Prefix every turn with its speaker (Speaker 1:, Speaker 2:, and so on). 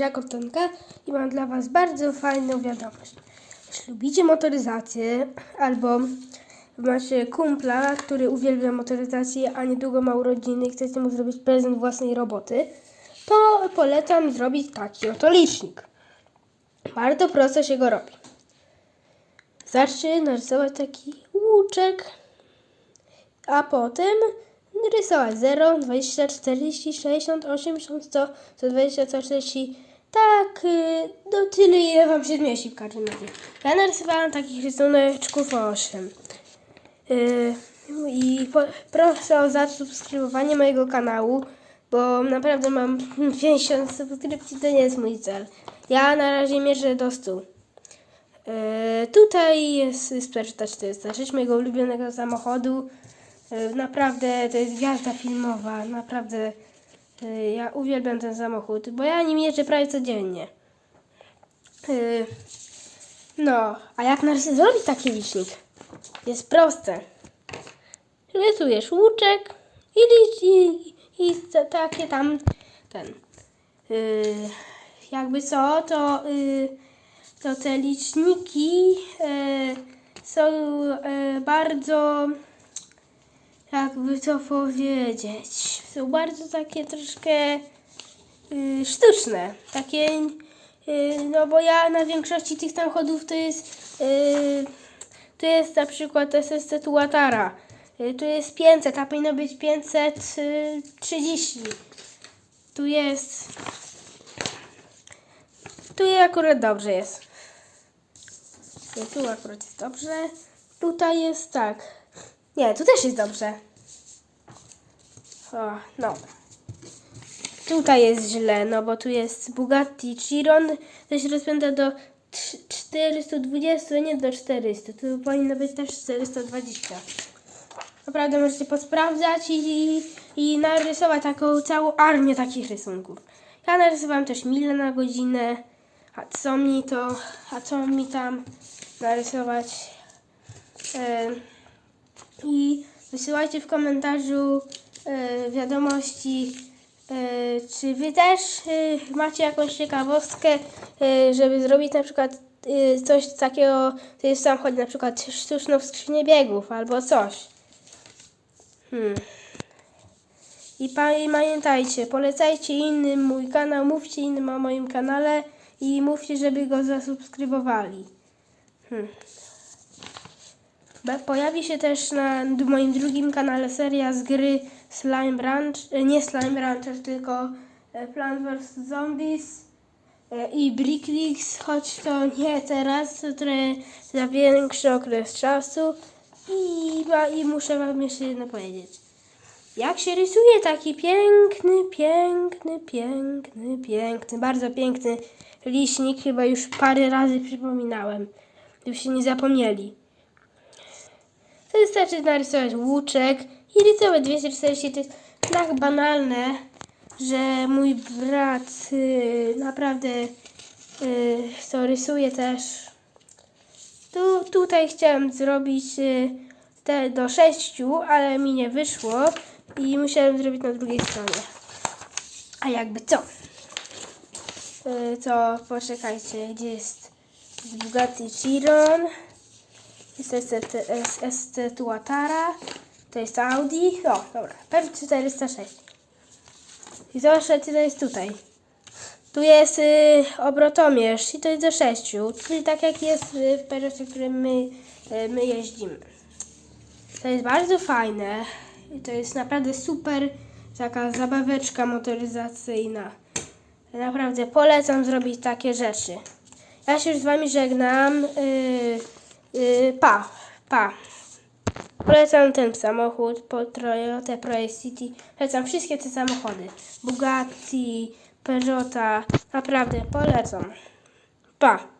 Speaker 1: Jacob Tonka i mam dla Was bardzo fajną wiadomość. Jeśli lubicie motoryzację albo macie kumpla, który uwielbia motoryzację, a niedługo ma urodziny i chcecie mu zrobić prezent własnej roboty, to polecam zrobić taki oto licznik. Bardzo prosto się go robi. Zacznij narysować taki łuczek, a potem rysować 0, 20, 40, 60, 80, 100, 120, 140, tak, y, do tyle ile Wam się zmieści w każdym razie. Ja narysowałam takich rysuneczków 8. Yy, I proszę o zasubskrybowanie mojego kanału, bo naprawdę mam 50 subskrypcji, to nie jest mój cel. Ja na razie mierzę do 100. E, tutaj jest Sperta 406 mojego ulubionego samochodu. E, naprawdę to jest gwiazda filmowa. Naprawdę ja uwielbiam ten samochód, bo ja nim jeżdżę prawie codziennie. E, no, a jak należy zrobić taki licznik? Jest proste. Rysujesz łuczek i, i, i takie tam ten. Yy, jakby co, to, to te liczniki są bardzo, jakby to powiedzieć, są bardzo takie troszkę yy, sztuczne. Takie, yy, no bo ja na większości tych samochodów to jest, yy, to jest na przykład SSC Tuatara. Yy, tu jest 500, a powinno być 530. Tu jest tu akurat dobrze jest. Tu akurat jest dobrze. Tutaj jest tak. Nie, tu też jest dobrze. O, no. Tutaj jest źle, no bo tu jest Bugatti Chiron. To się rozpędza do trz- 420, a nie do 400. Tu powinno być też 420. Naprawdę możecie posprawdzać i, i narysować taką całą armię takich rysunków. Ja narysowałam też milę na godzinę. A co mi to, a co mi tam narysować? E, I wysyłajcie w komentarzu e, wiadomości, e, czy wy też e, macie jakąś ciekawostkę, żeby zrobić na przykład coś takiego, co jest w samochodzie, na przykład sztuczną skrzynię biegów albo coś. Hmm. I pamiętajcie, polecajcie innym mój kanał, mówcie innym o moim kanale i mówcie, żeby go zasubskrybowali. Hmm. Pojawi się też na moim drugim kanale seria z gry Slime Ranch, e, nie Slime Rancher, tylko e, Plant vs. Zombies e, i Bricklix, choć to nie teraz, to trochę za większy okres czasu. I, ma- I muszę wam jeszcze jedno powiedzieć. Jak się rysuje taki piękny, piękny, piękny, piękny, bardzo piękny licznik, chyba już parę razy przypominałem, żebyście nie zapomnieli. To wystarczy narysować łuczek i rysować 240. To jest tak banalne, że mój brat y, naprawdę y, to rysuje też. Tu, tutaj chciałem zrobić y, te do sześciu, ale mi nie wyszło i musiałem zrobić na drugiej stronie. A jakby co? Y, to poczekajcie, gdzie jest jest Bugatti Chiron, jest ST, Tuatara, to jest Audi, o dobra, Peugeot 406. I zobaczcie, to jest tutaj. Tu jest y, obrotomierz i to jest do 6, czyli tak jak jest y, w Peugeotie, w którym my, y, my jeździmy. To jest bardzo fajne i to jest naprawdę super taka zabaweczka motoryzacyjna. Naprawdę polecam zrobić takie rzeczy. Ja się już z Wami żegnam. Yy, yy, pa, pa. Polecam ten samochód, po Toyota Prius City. Polecam wszystkie te samochody. Bugatti, Peugeota. Naprawdę polecam. Pa.